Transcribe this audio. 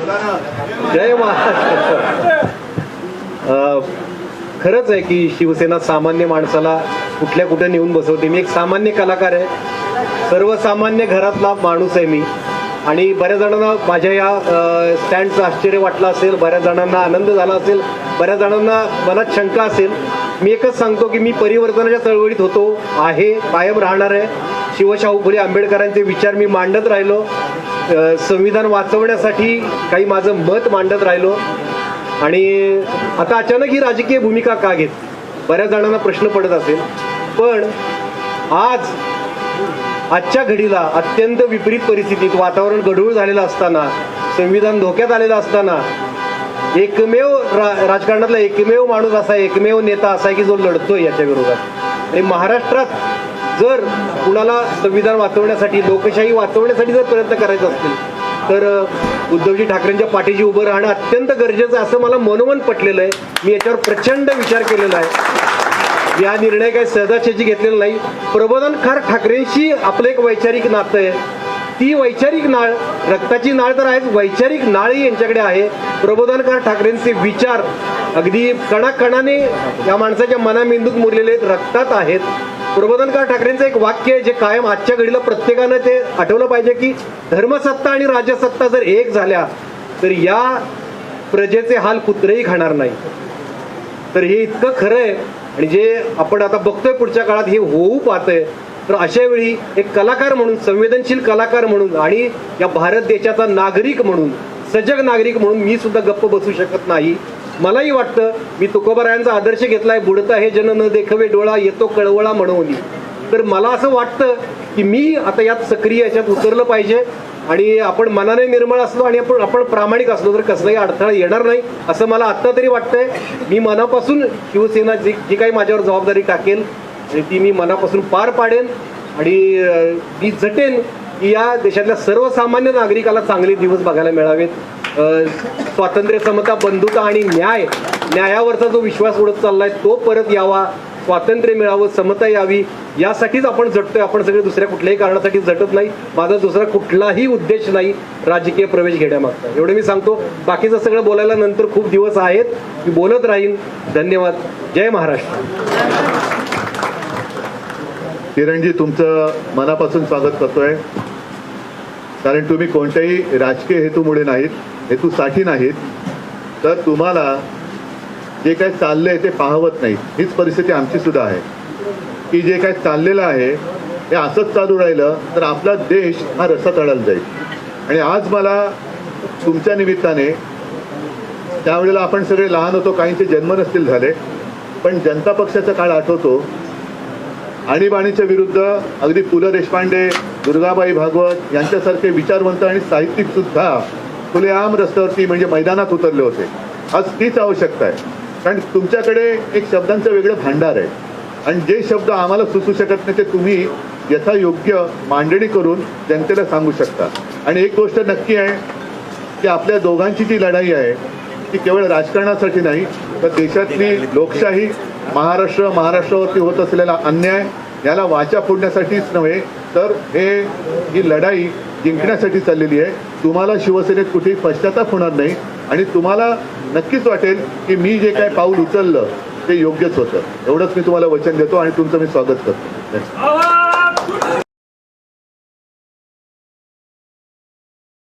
जय महाराष्ट्र खरंच आहे की शिवसेना सामान्य माणसाला कुठल्या कुठे नेऊन बसवते. मी एक सामान्य कलाकार आहे. सर्वसामान्य घरातला माणूस आहे मी. आणि बऱ्याच जणांना माझ्या या स्टँडचं आश्चर्य वाटलं असेल बऱ्याच जणांना आनंद झाला असेल बऱ्याच जणांना मनात शंका असेल. मी एकच सांगतो की मी परिवर्तनाच्या चळवळीत होतो आहे कायम राहणार आहे. शिवशाहू फुले आंबेडकरांचे विचार मी मांडत राहिलो. संविधान वाचवण्यासाठी काही माझं मत मांडत राहिलो. आणि आता अचानक ही राजकीय भूमिका का घेत? बऱ्याच जणांना प्रश्न पडत असेल. पण आज आजच्या घडीला अत्यंत विपरीत परिस्थितीत वातावरण गढूळ झालेलं असताना संविधान धोक्यात आलेलं असताना एकमेव रा राजकारणातला एकमेव माणूस असा एकमेव नेता असा आहे की जो लढतोय याच्या विरोधात. आणि महाराष्ट्रात जर कुणाला संविधान वाचवण्यासाठी लोकशाही वाचवण्यासाठी जर प्रयत्न करायचे असतील तर उद्धवजी ठाकरेंच्या पाठीशी उभं राहणं अत्यंत गरजेचं असं मला मनोमन पटलेलं आहे. मी याच्यावर प्रचंड विचार केलेला आहे. या निर्णय काही सहजासहजी घेतलेला नाही. प्रबोधनकार ठाकरेंशी आपलं एक वैचारिक नातं आहे. ती वैचारिक नाळ रक्ताची नाळ तर आहेच वैचारिक नाळही यांच्याकडे आहे. प्रबोधनकार ठाकरेंचे विचार अगदी कणाकणाने या माणसाच्या मनामेंदूत मुरलेले आहेत रक्तात आहेत. प्रबोधनकार ठाकरेंचं एक वाक्य आहे जे कायम आजच्या घडीला प्रत्येकानं ते आठवलं पाहिजे की धर्मसत्ता आणि राज्यसत्ता जर एक झाल्या तर या प्रजेचे हाल कुत्रेही खाणार नाही. तर हे इतकं खरं आहे आणि जे आपण आता बघतोय पुढच्या काळात हे होऊ पाहतंय तर अशा वेळी एक कलाकार म्हणून संवेदनशील कलाकार म्हणून आणि या भारत देशाचा नागरिक म्हणून सजग नागरिक म्हणून मी सुद्धा गप्प बसू शकत नाही. मलाही वाटतं मी तुकोबारायांचा आदर्श घेतलाय बुडता हे जन न देखवे डोळा येतो कळवळा म्हणून तर मला असं वाटतं की मी आता यात सक्रिय याच्यात उतरलं पाहिजे. आणि आपण मनाने निर्मळ असलो आणि आपण आपण प्रामाणिक असलो तर कसलाही अडथळा येणार नाही असं मला आत्ता तरी वाटतंय. मी मनापासून शिवसेना जी जी काही माझ्यावर जबाबदारी टाकेल आणि ती मी मनापासून पार पाडेन. आणि मी झटेन की या देशातल्या सर्वसामान्य नागरिकाला चांगले दिवस बघायला मिळावेत. स्वातंत्र्य समता बंधुता आणि न्याय न्यायावरचा जो विश्वास उडत चाललाय तो परत यावा स्वातंत्र्य मिळावं समता यावी यासाठीच आपण झटतोय आपण सगळे दुसऱ्या कुठल्याही कारणासाठी झटत नाही. माझा दुसरा कुठलाही उद्देश नाही राजकीय प्रवेश घेण्यामागचा. एवढं मी सांगतो. बाकीचं सगळं बोलायला नंतर खूप दिवस आहेत. मी बोलत राहीन. धन्यवाद. जय महाराष्ट्र. किरणजी तुमचं मनापासून स्वागत करतोय. कारण तुम्ही कोणत्याही राजकीय हेतूमुळे नाहीत हेतूसाठी नाहीत तर तुम्हाला जे काय चाललंय ते पाहवत नाही. हीच परिस्थिती आमची सुद्धा आहे. की जे काय चाललेलं आहे हे असंच चालू राहिलं तर आपला देश हा रस्ता तळाला जाईल. आणि आज मला तुमच्या निमित्ताने त्यावेळेला आपण सगळे लहान होतो काहींचे जन्म नसतील झाले पण जनता पक्षाचा काळ आठवतो आणीबाणीच्या विरुद्ध अगदी पु ल देशपांडे दुर्गाबाई भागवत यांच्यासारखे विचारवंत आणि साहित्यिक सुद्धा खुलेआम रस्त्यावरती म्हणजे मैदानात उतरले होते. आज तीच आवश्यकता आहे. कारण तुमच्याकडे एक शब्दांचं वेगळं भांडार आहे. आणि जे शब्द आम्हाला सुचू शकत नाही ते तुम्ही यथायोग्य मांडणी करून जनतेला सांगू शकता. आणि एक गोष्ट नक्की आहे की आपल्या दोघांची जी लढाई आहे ती केवळ राजकारणासाठी नाही तर देशातली लोकशाही महाराष्ट्र महाराष्ट्रावरती होत असलेला अन्याय याला वाचा फोडण्यासाठीच नव्हे तर हे ही लढाई जिंकण्यासाठी चाललेली आहे. तुम्हाला शिवसेनेत कुठेही पश्चाताप होणार नाही आणि तुम्हाला नक्कीच वाटेल की मी जे काय पाऊल उचललं ते योग्यच होतं. एवढंच मी तुम्हाला वचन देतो आणि तुमचं मी स्वागत करतो.